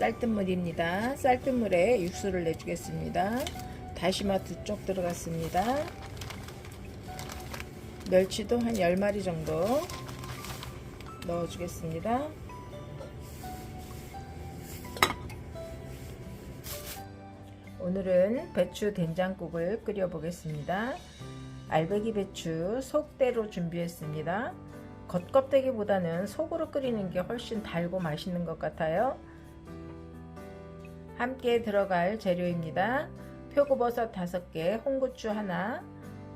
쌀뜨물입니다. 쌀뜨물에 육수를 내주겠습니다. 다시마 두 쪽 들어갔습니다. 멸치도 한 10마리 정도 넣어주겠습니다. 오늘은 배추 된장국을 끓여 보겠습니다. 알배기 배추 속대로 준비했습니다. 겉껍데기보다는 속으로 끓이는 게 훨씬 달고 맛있는 것 같아요. 함께 들어갈 재료입니다. 표고버섯 5개, 홍고추 하나,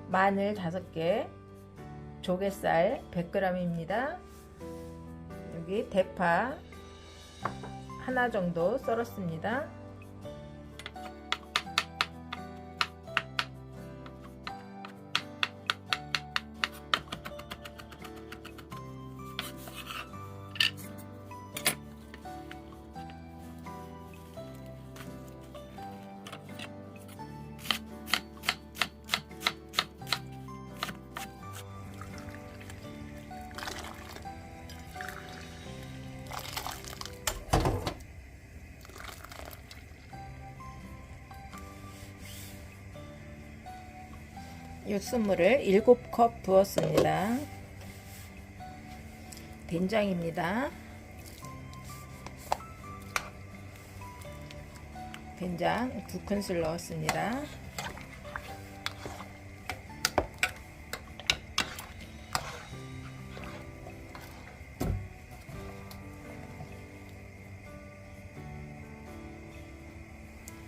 마늘 5개, 조갯살 100g입니다. 여기 대파 하나 정도 썰었습니다. 육수물을 7컵 부었습니다. 된장입니다. 된장 2큰술 넣었습니다.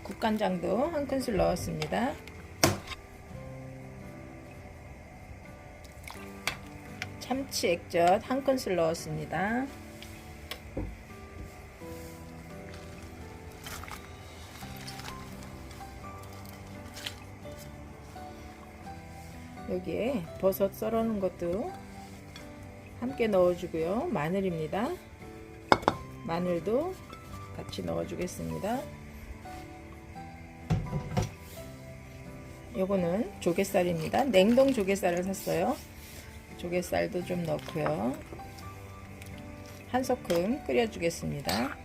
국간장도 한 큰술 넣었습니다. 참치 액젓 한 큰술 넣었습니다. 여기에 버섯 썰어 놓은 것도 함께 넣어주고요. 마늘입니다. 마늘도 같이 넣어주겠습니다. 요거는 조갯살입니다. 냉동 조갯살을 샀어요. 조갯살도 좀 넣고요. 한 소끔 끓여주겠습니다.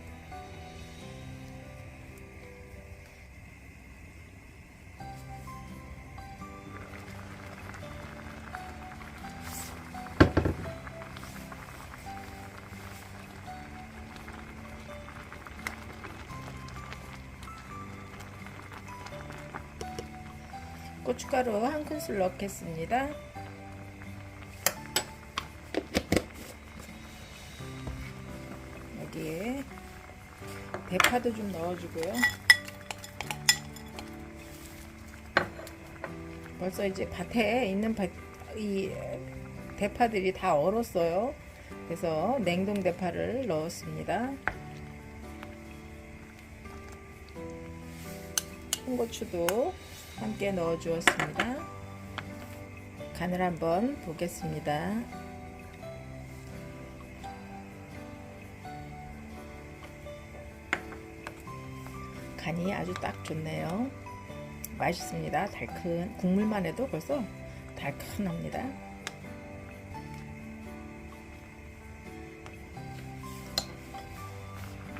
고춧가루 한 큰술 넣겠습니다. 여기에 대파도 좀 넣어주고요. 벌써 이제 밭에 있는 밭, 이 대파들이 다 얼었어요. 그래서 냉동 대파를 넣었습니다. 홍고추도 함께 넣어 주었습니다. 간을 한번 보겠습니다. 간이 아주 딱 좋네요. 맛있습니다. 달큰 국물만 해도 벌써 달큰합니다.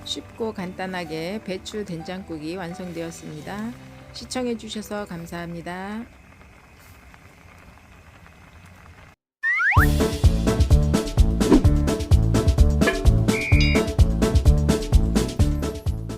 쉽고 간단하게 배추 된장국이 완성되었습니다. 시청해 주셔서 감사합니다.